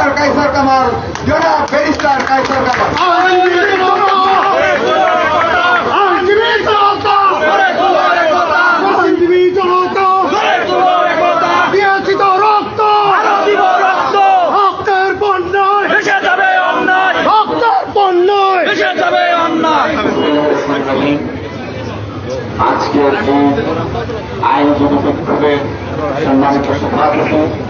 Professor Kaiser Kamal. জনাব barrister Kaiser Kamal. আজকের আইনজীবী বিক্ষোভের সম্মানিত সভাপতি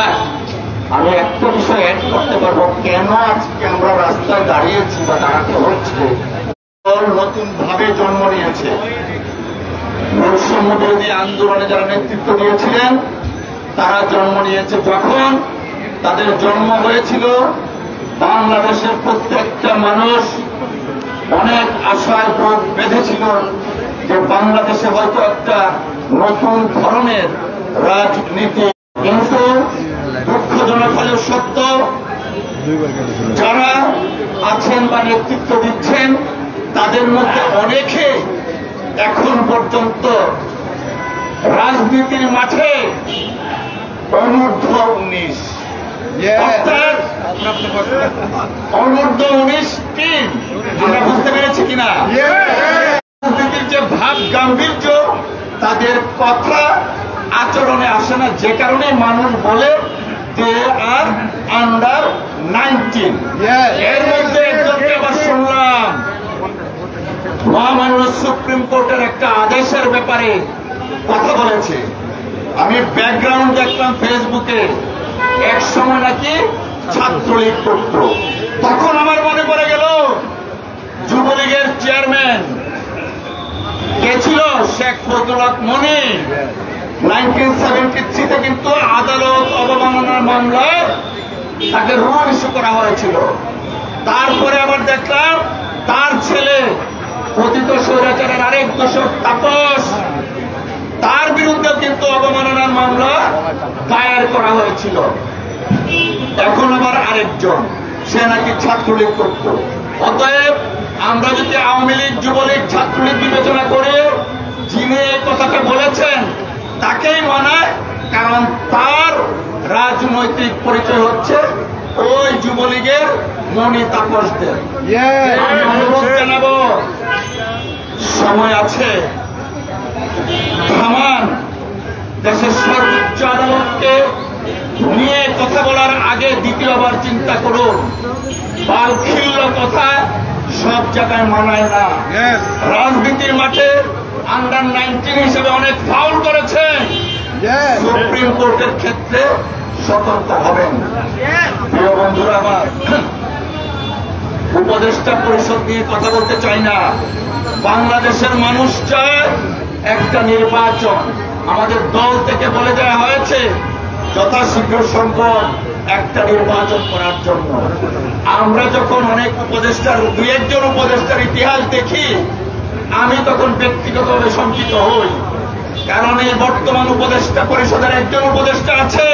আমি একটা বিষয় অ্যাড করতে পারব কেন আজকে আমরা রাস্তায় দাঁড়িয়েছি বা দাঁড়াতে হচ্ছে? নতুন ভাবে জন্ম নিয়েছে। বৈষম্য বিরোধী আন্দোলনে যারা নেতৃত্ব দিয়েছিলেন, তারা জন্ম নিয়েছে যখন। তাদের জন্ম হয়েছিল বাংলাদেশের প্রত্যেকটা মানুষ। অনেক আশায় বুক বেঁধেছিল যে বাংলাদেশে হয়তো একটা নতুন ধরনের রাজনীতি। কিন্তু দুঃখজনক হলেও সত্য যারা আছেন বা নেতৃত্ব দিচ্ছেন তাদের মধ্যে অনেকে এখন পর্যন্ত রাজনীতির মাঠে অনূর্ধ্ব উনিশ। অনূর্ধ্ব উনিশ টিম আমরা বুঝতে পেরেছি কিনা? রাজনীতির যে ভাব গাম্ভীর্য তাদের কথা আচরণে আসে না যে কারণে মানুষ বলে যে আর আন্ডার নাইনটিন এর মধ্যে একজনকে আবার শুনলাম। মহামান্য সুপ্রিম কোর্টের একটা আদেশের ব্যাপারে কথা বলেছে। আমি ব্যাকগ্রাউন্ড দেখলাম ফেসবুকে। এক সময় নাকি ছাত্রলীগ করত। তখন আমার মনে পড়ে গেল যুবলীগের চেয়ারম্যান কে ছিল শেখ ফজলত মনি। নাইনটিন কিন্তু আদালত অবমাননার মামলায় তাকে রুল করা হয়েছিল। তারপরে আবার দেখলাম তার ছেলে পতিত স্বৈরাচারের আরেক দোষক তাপস, তার বিরুদ্ধে কিন্তু অবমাননার মামলা দায়ের করা হয়েছিল। এখন আবার আরেকজন, সে নাকি ছাত্রলীগ করত অতএব আমরা যদি আওয়ামী লীগ, যুবলীগ, ছাত্রলীগ বিবেচনা করে যিনি এই কথাটা তাকেই মানায় কারণ তার রাজনৈতিক পরিচয় হচ্ছে ওই যুবলীগের মনি তাপসদের। অনুরোধ জানাব সময় আছে। থামান দেশের সর্বোচ্চ আদালতকে নিয়ে কথা বলার আগে দ্বিতীয়বার চিন্তা করুন। বালখিল্য কথা সব জায়গায় মানায় না। রাজনীতির মাঠে আন্ডার নাইনটিন হিসেবে অনেক ফাউল করেছেন সুপ্রিম কোর্টের ক্ষেত্রে সতর্ক হবেন। প্রিয় বন্ধুরা, আমার উপদেষ্টা পরিষদ নিয়ে কথা বলতে চাই না। বাংলাদেশের মানুষ চায় একটা নির্বাচন। আমাদের দল থেকে বলে দেওয়া হয়েছে, যথাশীঘ্র সম্ভব একটা নির্বাচন করার জন্য। আমরা যখন অনেক উপদেষ্টার দুই একজন উপদেষ্টার ইতিহাস দেখি, আমি তখন ব্যক্তিগতভাবে শঙ্কিত হই। কারণ এই বর্তমান উপদেষ্টা পরিষদের একজন উপদেষ্টা আছে।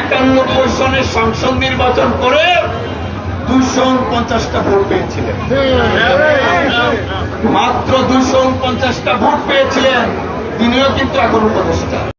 একান্নব্বই সনের সংসদ নির্বাচন করে দুশো উনপঞ্চাশটা ভোট পেয়েছিলেন। মাত্র দুশো উনপঞ্চাশটা ভোট পেয়েছিলেন। তিনিও কিন্তু এখন উপদেষ্টা।